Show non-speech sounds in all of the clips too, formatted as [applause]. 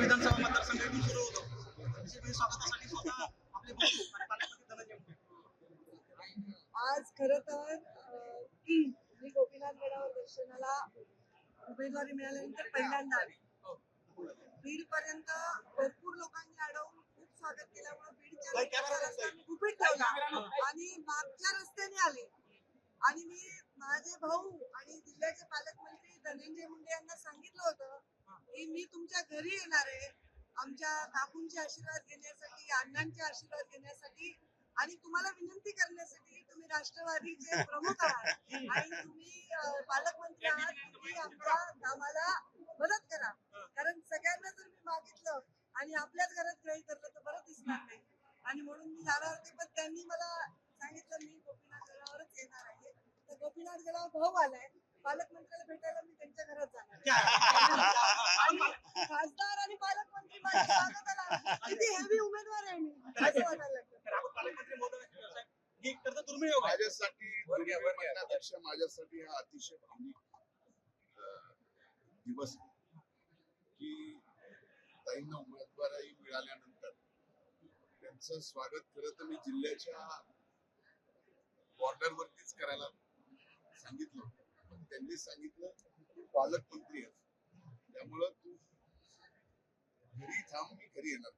पेठ विधानसभा मतदारसंघ इथून सुरू होतो. स्वागतासाठी स्वतः आपले आज खर तर मी गोपीनाथ गडावर दर्शनाला उमेदवारी मिळाल्यानंतर पहिल्यांदा आले. बीड पर्यंत भरपूर लोकांनी अडवून खूप स्वागत केल्यामुळे बीडच्या गुपित ठेवला आणि मागच्या रस्त्याने आले. आणि मी माझे भाऊ आणि जिल्ह्याचे पालकमंत्री धनंजय मुंडे यांना सांगितलं होतं की मी तुमच्या घरी येणार आहे. आमच्या काकूंचे आशीर्वाद घेण्यासाठी अण्णांचे आशीर्वाद घेण्यासाठी आणि तुम्हाला विनंती करण्यासाठी तुम्ही राष्ट्रवादीचे प्रमुख [laughs] आहात आणि तुम्ही पालकमंत्री आहात तुम्ही आमच्या कामाला मदत करा. कारण सगळ्यांना जर मी मागितलं आणि आपल्याच घरात ग्रही धरलं तर बरं दिसणार नाही. आणि म्हणून मी जाणार होते पण त्यांनी मला सांगितलं मी गोपीनाथ गडावरच येणार आहे. तर गोपीनाथ गडावर भाऊ आलाय. पालकमंत्र्याला भेटायला मी त्यांच्या घरात जाणार [laughs] खासदार आणि पालकमंत्री माझ्या स्वागताला किती हेवी उमेदवार आहे मी. असं वाटायला लागलं. तर आपण पालकमंत्री महोदय साहेब, ही तर तर दुर्मिळ आहे माझ्यासाठी म्हणण्यापेक्षा माझ्यासाठी हा अतिशय भावनिक दिवस. की ताईंना उमेदवारी मिळाल्यानंतर त्यांचं स्वागत खरं तर मी जिल्ह्याच्या बॉर्डरवरतीच करायला सांगितलं. पण त्यांनी सांगितलं पालकमंत्री आहेस त्यामुळं घरी थांब मी घरी येणार.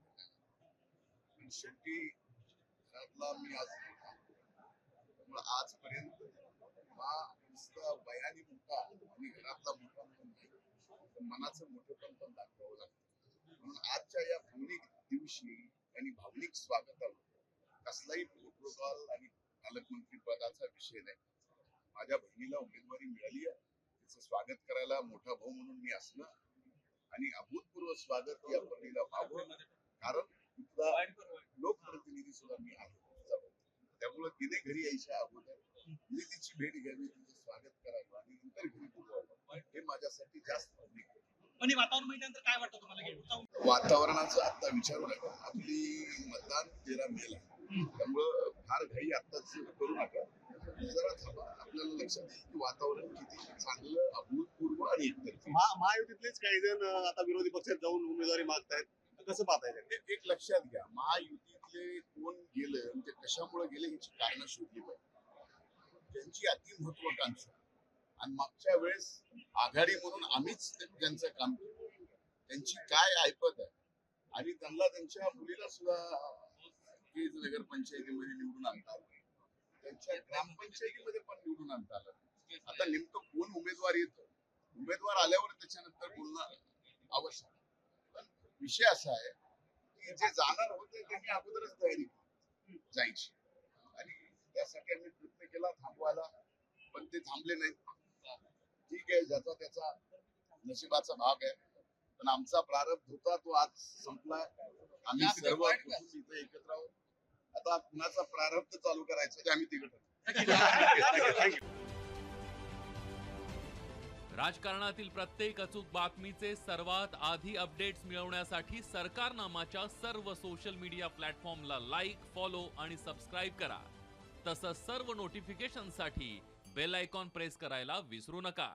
पण शेवटी घरातला मी आज त्यामुळे आजपर्यंत हा नुसता बयानी मोठा आणि घरातला मोठा म्हणून नाही तर मनाचं मोठेपण पण दाखवावं लागतं. म्हणून आजच्या या भावनिक दिवशी आणि भावनिक स्वागतावर कसलाही प्रोटोकॉल आणि पालकमंत्री पदाचा विषय नाही. माझ्या बहिणीला उमेदवारी मिळाली आहे. तिचं स्वागत करायला मोठा भाऊ म्हणून मी असणं आणि अभूतपूर्व स्वागत या बहिणीला व्हावं कारण तिथला लोकप्रतिनिधी सुद्धा मी आहे. त्यामुळे तिने घरी यायच्या अगोदर मी तिची भेट घ्यावी तिचं स्वागत करावं आणि नंतर घरी बोलवावं हे माझ्यासाठी जास्त हे वातावरणाचं आता विचारू नका. आपली मतदान तेरा मेला. त्यामुळं फार घाई आत्ताच करू नका. जरा थांबा. आपल्याला लक्षात की वातावरण किती चांगलं अभूतपूर्व आणि महायुतीतलेच काही जण आता विरोधी पक्षात जाऊन उमेदवारी मागतायत. कसं पाहताय? एक- लक्षात घ्या. महायुतीतले कोण गेलं ते कशामुळे गेले ह्याची कारण शोधली पाहिजे. त्यांची अतिमहत्वाकांक्षा आणि मागच्या वेळेस आघाडी म्हणून आम्हीच त्यांचं काम केलं. त्यांची काय ऐपत आहे? आणि त्यांना त्यांच्या मुलीला सुद्धा केज नगर पंचायतीमध्ये निवडून आणता आलं त्यांच्या ग्रामपंचायतीमध्ये पण निवडून आणता आलं. आता नेमकं कोण उमेदवार येतो? उमेदवार आल्यावर त्याच्यानंतर बोलणं आवश्यक. पण विषय असा आहे की जे जाणार होते त्यांनी अगोदरच तयारी केली. जायची. आणि त्यासाठी आम्ही प्रयत्न केला थांबवायला पण ते थांबले नाहीत. ठीक आहे ज्याचा त्याचा नशिबाचा भाग आहे. पण आमचा प्रारंभ होता तो आज संपलाय. आम्ही सर्व इथे एकत्र आहोत. आता कुणाचा प्रारब्ध चालू करायचा ते आम्ही तिकडे राजकारणातील प्रत्येक अचूक बातमीचे सर्वात आधी अपडेट्स मिळवण्यासाठी सरकारनामाच्या सर्व सोशल मीडिया प्लॅटफॉर्मला लाईक फॉलो आणि सबस्क्राईब करा. तसंच सर्व नोटिफिकेशनसाठी बेल आयकॉन प्रेस करायला विसरू नका.